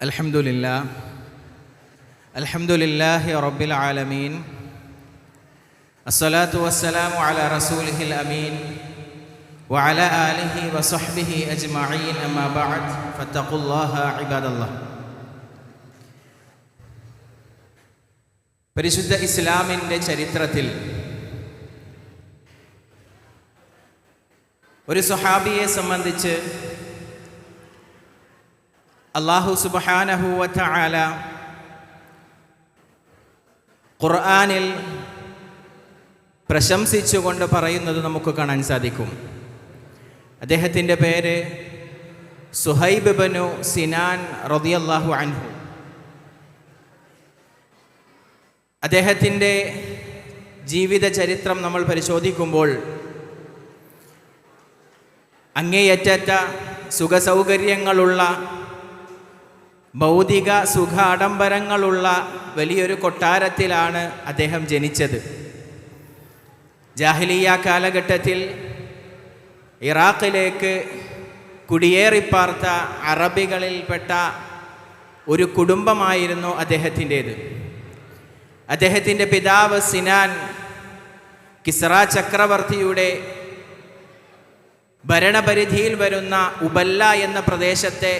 الحمد لله الحمد لله رب العالمين الصلاة والسلام على رسوله الأمين وعلى آله وصحبه أجمعين أما بعد فاتقوا الله عباد الله പരിശുദ്ധ ഇസ്ലാമിൻ്റെ ചരിത്രത്തിൽ ഒരു സ്വഹാബിയെ സംബന്ധിച്ച് അള്ളാഹു സുബാനഹുവറ്റ ആല ഖുർആാനിൽ പ്രശംസിച്ചുകൊണ്ട് പറയുന്നത് നമുക്ക് കാണാൻ സാധിക്കും. അദ്ദേഹത്തിന്റെ പേര് സുഹൈബ് ബനു സിനാൻ റതിയല്ലാഹു അൻഹു. അദ്ദേഹത്തിന്റെ ജീവിത ചരിത്രം നമ്മൾ പരിശോധിക്കുമ്പോൾ അങ്ങേയറ്റ സുഖസൗകര്യങ്ങളുള്ള ഭൗതിക സുഖ ആഡംബരങ്ങളുള്ള വലിയൊരു കൊട്ടാരത്തിലാണ് അദ്ദേഹം ജനിച്ചത്. ജാഹിലിയ കാലഘട്ടത്തിൽ ഇറാഖിലേക്ക് കുടിയേറിപ്പാർത്ത അറബികളിൽപ്പെട്ട ഒരു കുടുംബമായിരുന്നു അദ്ദേഹത്തിന്റേത്. അദ്ദേഹത്തിന്റെ പിതാവ് സിനാൻ കിസ്റ ചക്രവർത്തിയുടെ ഭരണപരിധിയിൽ വരുന്ന ഉബല്ല എന്ന പ്രദേശത്തെ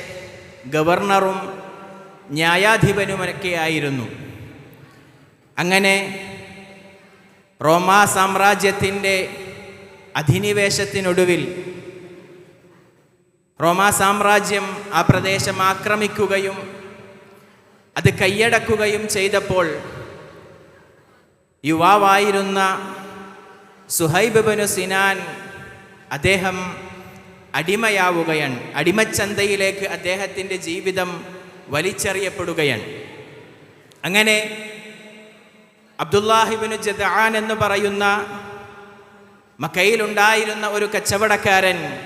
ഗവർണറും ന്യായാധിപനുമൊക്കെയായിരുന്നു. അങ്ങനെ റോമാ സാമ്രാജ്യത്തിന്റെ അധിനിവേശത്തിനൊടുവിൽ റോമാ സാമ്രാജ്യം ആ പ്രദേശം ആക്രമിക്കുകയും അത് കൈയടക്കുകയും ചെയ്തപ്പോൾ യുവാവായിരുന്ന സുഹൈബ് ബനു സിനാൻ അദ്ദേഹം അടിമയാവുകയാണ്. അടിമച്ചന്തയിലേക്ക് അദ്ദേഹത്തിന്റെ ജീവിതം വലിച്ചെറിയപ്പെടുകയാണ്. അങ്ങനെ അബ്ദുല്ലാഹിബിന് ജദാൻ എന്ന് പറയുന്ന മക്കയിലുണ്ടായിരുന്ന ഒരു കച്ചവടക്കാരൻ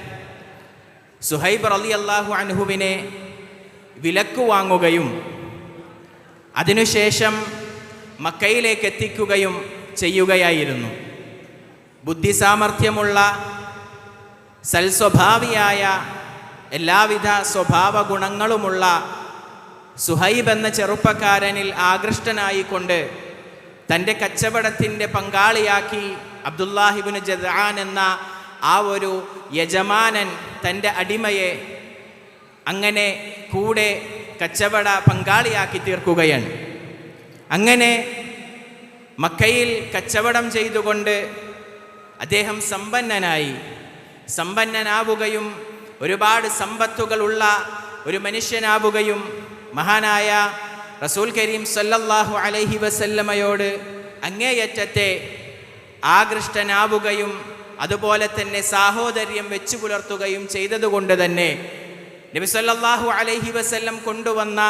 സുഹൈബ് അലി അള്ളാഹു അൻഹുവിനെ വിലക്ക് വാങ്ങുകയും അതിനുശേഷം മക്കയിലേക്ക് എത്തിക്കുകയും ചെയ്യുകയായിരുന്നു. ബുദ്ധിസാമർഥ്യമുള്ള സൽസ്വഭാവിയായ എല്ലാവിധ സ്വഭാവ ഗുണങ്ങളുമുള്ള സുഹൈബ് എന്ന ചെറുപ്പക്കാരനിൽ ആകൃഷ്ടനായിക്കൊണ്ട് തന്റെ കച്ചവടത്തിന്റെ പങ്കാളിയാക്കി അബ്ദുല്ലാഹിബിന് ജദാൻ എന്ന ആ ഒരു യജമാനൻ തന്റെ അടിമയെ അങ്ങനെ കൂടെ കച്ചവട പങ്കാളിയാക്കി തീർക്കുകയാണ്. അങ്ങനെ മക്കയിൽ കച്ചവടം ചെയ്തുകൊണ്ട് അദ്ദേഹം സമ്പന്നനായി. സമ്പന്നനാവുകയും ഒരുപാട് സമ്പത്തുകളുള്ള ഒരു മനുഷ്യനാവുകയും മഹാനായ റസൂൽ കരീം സല്ലല്ലാഹു അലൈഹി വസല്ലമയോട് അങ്ങേയറ്റത്തെ ആകൃഷ്ടനാവുകയും അതുപോലെ തന്നെ സാഹോദര്യം വെച്ചു പുലർത്തുകയും ചെയ്തതുകൊണ്ട് തന്നെ നബി സല്ലല്ലാഹു അലൈഹി വസല്ലം കൊണ്ടുവന്ന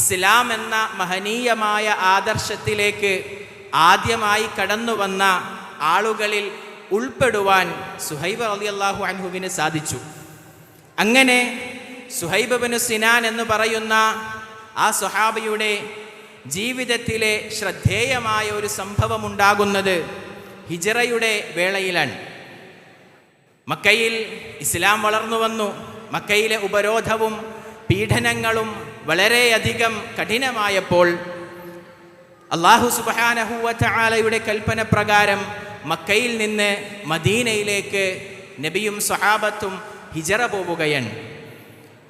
ഇസ്ലാം എന്ന മഹനീയമായ ആദർശത്തിലേക്ക് ആദ്യമായി കടന്നു വന്ന ആളുകളിൽ ഉൾപ്പെടുവാൻ സുഹൈബ് അലി അള്ളാഹു അൻഹുവിന് സാധിച്ചു. അങ്ങനെ സുഹൈബ് ബിനു സിനാൻ എന്ന് പറയുന്ന ആ സുഹാബിയുടെ ജീവിതത്തിലെ ശ്രദ്ധേയമായ ഒരു സംഭവം ഉണ്ടാകുന്നത് ഹിജറയുടെ വേളയിലാണ്. മക്കയിൽ ഇസ്ലാം വളർന്നു വന്നു. മക്കയിലെ ഉപരോധവും പീഡനങ്ങളും വളരെയധികം കഠിനമായപ്പോൾ അള്ളാഹു സുബാനഹുവലയുടെ കൽപ്പന പ്രകാരം മക്കയിൽ നിന്ന് മദീനയിലേക്ക് നബിയും സ്വഹാബത്തും ഹിജറ പോവുകയാണ്.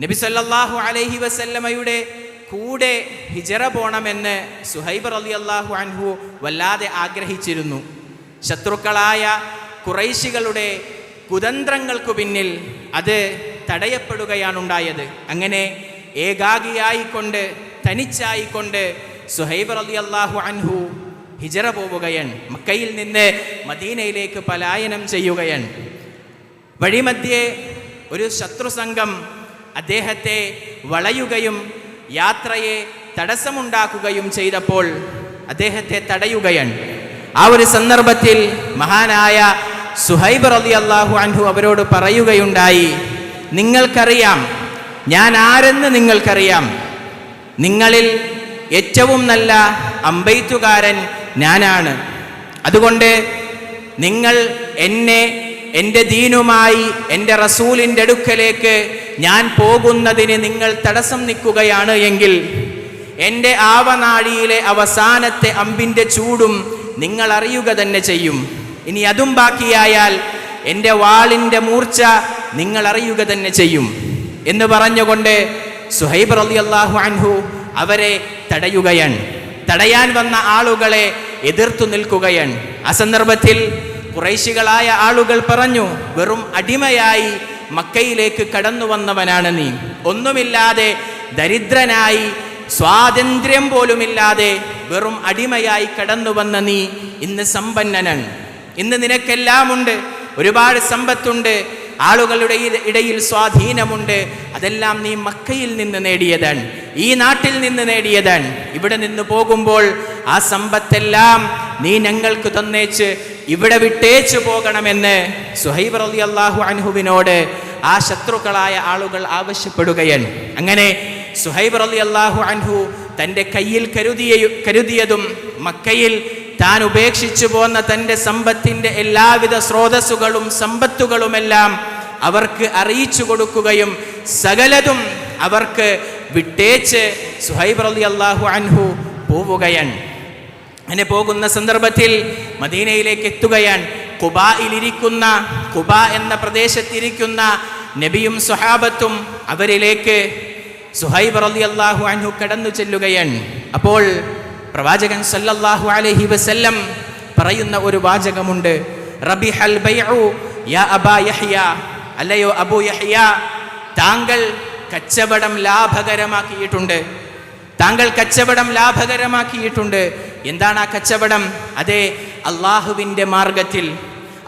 നബി സല്ലല്ലാഹു അലൈഹി വസല്ലമയുടെ കൂടെ ഹിജറ പോണമെന്ന് സുഹൈബർ അലി അള്ളാഹു അൻഹു വല്ലാതെ ആഗ്രഹിച്ചിരുന്നു. ശത്രുക്കളായ കുറൈശികളുടെ കുതന്ത്രങ്ങൾക്കു പിന്നിൽ അത് തടയപ്പെടുകയാണുണ്ടായത്. അങ്ങനെ ഏകാഗിയായിക്കൊണ്ട് തനിച്ചായിക്കൊണ്ട് സുഹൈബർ അലി അള്ളാഹു അൻഹു ഹിജറ പോവുകയാണ് മക്കയിൽ നിന്ന് മദീനയിലേക്ക് പലായനം ചെയ്യുകയാണ് വഴിമധ്യേ ഒരു ശത്രു സംഘം അദ്ദേഹത്തെ വളയുകയും യാത്രയെ തടസ്സമുണ്ടാക്കുകയും ചെയ്തപ്പോൾ അദ്ദേഹത്തെ തടയുകയാണ്. ആ ഒരു സന്ദർഭത്തിൽ മഹാനായ സുഹൈബ് റലി അള്ളാഹു അൻഹു അവരോട് പറയുകയുണ്ടായി നിങ്ങൾക്കറിയാം ഞാൻ ആരെന്ന് നിങ്ങൾക്കറിയാം? നിങ്ങളിൽ ഏറ്റവും നല്ല അമ്പെയ്ത്തുകാരൻ ഞാനാണ്. അതുകൊണ്ട് നിങ്ങൾ എന്നെ എന്റെ ദീനുമായി എന്റെ റസൂലിന്റെ അടുക്കലേക്ക് ഞാൻ പോകുന്നതിന് നിങ്ങൾ തടസ്സം നിൽക്കുകയാണ് എങ്കിൽ എന്റെ ആവനാഴിയിലെ അവസാനത്തെ അമ്പിന്റെ ചൂടും നിങ്ങൾ അറിയുക തന്നെ ചെയ്യും. ഇനി അതും ബാക്കിയായാൽ എന്റെ വാളിന്റെ മൂർച്ച നിങ്ങൾ അറിയുക തന്നെ ചെയ്യും. എന്ന് പറഞ്ഞുകൊണ്ട് സുഹൈബ് അലി അള്ളാഹു അൻഹു അവരെ തടയുകയാണ്. തടയാൻ വന്ന ആളുകളെ എതിർത്തു നിൽക്കുകയാണ്. ആ സന്ദർഭത്തിൽ കുറേശികളായ ആളുകൾ പറഞ്ഞു വെറും അടിമയായി മക്കയിലേക്ക് കടന്നു വന്നവനാണ് നീ. ഒന്നുമില്ലാതെ ദരിദ്രനായി സ്വാതന്ത്ര്യം പോലുമില്ലാതെ വെറും അടിമയായി കടന്നു വന്ന നീ ഇന്ന് സമ്പന്നനാണ് ഇന്ന് നിനക്കെല്ലാം ഉണ്ട് ഒരുപാട് സമ്പത്തുണ്ട്. ആളുകളുടെ ഇട- ഇടയിൽ സ്വാധീനമുണ്ട്. അതെല്ലാം നീ മക്കയിൽ നിന്ന് നേടിയതാണ് ഈ നാട്ടിൽ നിന്ന് നേടിയതാണ് ഇവിടെ നിന്ന് പോകുമ്പോൾ ആ സമ്പത്തെല്ലാം നീ ഞങ്ങൾക്ക് തന്നേച്ച് ഇവിടെ വിട്ടേച്ചു പോകണമെന്ന് സുഹൈബ് അലി അള്ളാഹു അൻഹുവിനോട് ആ ശത്രുക്കളായ ആളുകൾ ആവശ്യപ്പെടുകയാണ്. അങ്ങനെ സുഹൈബ് അലി അള്ളാഹു അൻഹു തന്റെ കയ്യിൽ കരുതിയ കരുതിയതും മക്കയിൽ താൻ ഉപേക്ഷിച്ചു പോന്ന തന്റെ സമ്പത്തിന്റെ എല്ലാവിധ സ്രോതസ്സുകളും സമ്പത്തുകളുമെല്ലാം അവർക്ക് അറിയിച്ചു കൊടുക്കുകയും സകലതും അവർക്ക് വിട്ടേച്ച് സുഹൈബ് അലി അള്ളാഹു അൻഹു പോവുകയാണ്. അങ്ങനെ പോകുന്ന സന്ദർഭത്തിൽ മദീനയിലേക്ക് എത്തുകയാണ് കുബായിലിരിക്കുന്ന കുബ എന്ന പ്രദേശത്തിരിക്കുന്ന നബിയും സുഹാബത്തും അവരിലേക്ക് സുഹൈബ് റലി അള്ളാഹു അൻഹു കടന്നു ചെല്ലുകയാണ്. അപ്പോൾ പ്രവാചകൻ സല്ലല്ലാഹു അലൈഹി വസല്ലം പറയുന്ന ഒരു വാചകമുണ്ട് റബി ഹൽ യാ അല്ലയോ അബു യഹ്യ താങ്കൾ കച്ചവടം ലാഭകരമാക്കിയിട്ടുണ്ട്. താങ്കൾ കച്ചവടം ലാഭകരമാക്കിയിട്ടുണ്ട്. എന്താണ് ആ കച്ചവടം? അതെ അള്ളാഹുവിന്റെ മാർഗത്തിൽ.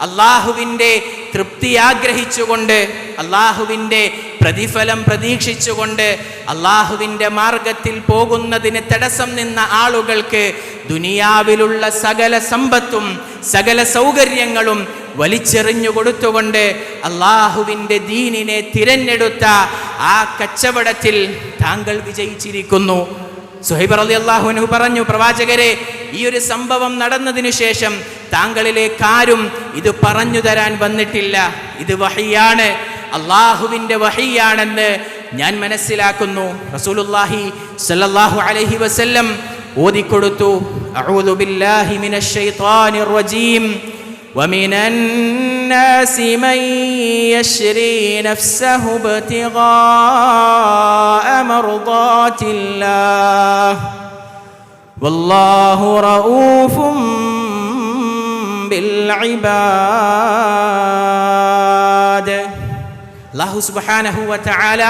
അള്ളാഹുവിന്റെ തൃപ്തി ആഗ്രഹിച്ചുകൊണ്ട് അള്ളാഹുവിന്റെ പ്രതിഫലം പ്രതീക്ഷിച്ചുകൊണ്ട് അള്ളാഹുവിന്റെ മാർഗത്തിൽ പോകുന്നതിന് തടസ്സം നിന്ന ആളുകൾക്ക് ദുനിയാവിലുള്ള സകല സമ്പത്തും സകല സൗകര്യങ്ങളും വലിച്ചെറിഞ്ഞു കൊടുത്തുകൊണ്ട് അള്ളാഹുവിന്റെ ദീനിനെ തിരഞ്ഞെടുത്ത ആ കച്ചവടത്തിൽ താങ്കൾ വിജയിച്ചിരിക്കുന്നു. സുഹൈബ് അലി അള്ളാഹുനു പറഞ്ഞു പ്രവാചകരെ ഈ ഒരു സംഭവം നടന്നതിനു ശേഷം താങ്കളിലേക്കാരും ഇത് പറഞ്ഞു തരാൻ വന്നിട്ടില്ല. ഇത് വഹിയാണ്. അള്ളാഹുവിന്റെ വഹിയാണെന്ന് ഞാൻ മനസ്സിലാക്കുന്നു. റസൂലുല്ലാഹി സല്ലല്ലാഹു അലൈഹി വസല്ലം ഓതിക്കൊടുത്തു. അഊദു ബില്ലാഹി മിനശ് ശൈത്വാനിർ റജീം വമിനൻ الناس من يشري نفسه ابتغاء مرضات الله والله رؤوف بالعباد അള്ളാഹു സുബ്ഹാനഹു വതആല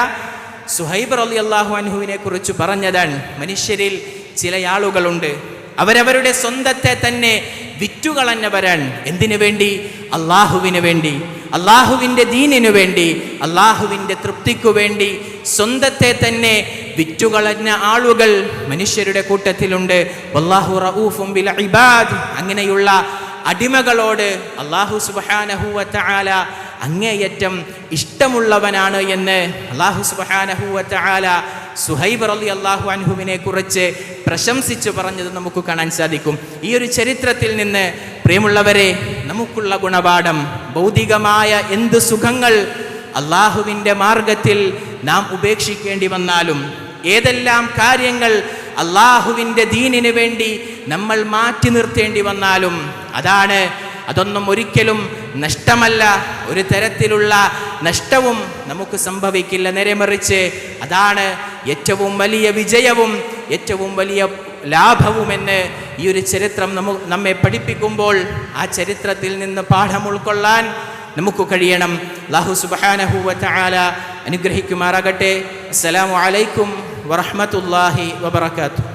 സുഹൈബ് റളിയല്ലാഹു അൻഹുവിനെ കുറിച്ച് പറഞ്ഞതാണ് മനുഷ്യരിൽ ചില ആളുകളുണ്ട് അവരവരുടെ സ്വന്തത്തെ തന്നെ വിറ്റുകളഞ്ഞവരാണ് എന്തിനു വേണ്ടി? അള്ളാഹുവിന് വേണ്ടി. അള്ളാഹുവിന്റെ ദീനിനു വേണ്ടി. അള്ളാഹുവിന്റെ തൃപ്തിക്കു വേണ്ടി. സ്വന്തത്തെ തന്നെ വിറ്റുകളഞ്ഞ ആളുകൾ മനുഷ്യരുടെ കൂട്ടത്തിലുണ്ട്. അള്ളാഹു റഊഫും ബിൽ അങ്ങനെയുള്ള അടിമകളോട് അള്ളാഹു സുബാനഹുല അങ്ങേയറ്റം ഇഷ്ടമുള്ളവനാണ് എന്ന് അള്ളാഹു സുബഹാനഹുവ തആല സുഹൈബ് അലി അള്ളാഹു അൻഹുവിനെ കുറിച്ച് പ്രശംസിച്ചു പറഞ്ഞത് നമുക്ക് കാണാൻ സാധിക്കും. ഈ ഒരു ചരിത്രത്തിൽ നിന്ന് പ്രിയമുള്ളവരെ നമുക്കുള്ള ഗുണപാഠം ഭൗതികമായ എന്ത് സുഖങ്ങൾ അള്ളാഹുവിന്റെ മാർഗത്തിൽ നാം ഉപേക്ഷിക്കേണ്ടി വന്നാലും ഏതെല്ലാം കാര്യങ്ങൾ അള്ളാഹുവിന്റെ ദീനിനു വേണ്ടി നമ്മൾ മാറ്റി നിർത്തേണ്ടി വന്നാലും അതാണ് അതൊന്നും ഒരിക്കലും നഷ്ടമല്ല. ഒരു തരത്തിലുള്ള നഷ്ടവും നമുക്ക് സംഭവിക്കില്ല. നേരെമറിച്ച് അതാണ് ഏറ്റവും വലിയ വിജയവും ഏറ്റവും വലിയ ലാഭവുമെന്ന് ഈ ഒരു ചരിത്രം നമു നമ്മെ പഠിപ്പിക്കുമ്പോൾ ആ ചരിത്രത്തിൽ നിന്ന് പാഠം ഉൾക്കൊള്ളാൻ നമുക്ക് കഴിയണം. അല്ലാഹു സുബ്ഹാനഹു വ അനുഗ്രഹിക്കുമാറാകട്ടെ. അസ്സലാമു അലൈക്കും വറഹ്മത്തുള്ളാഹി വബറകാതുഹു.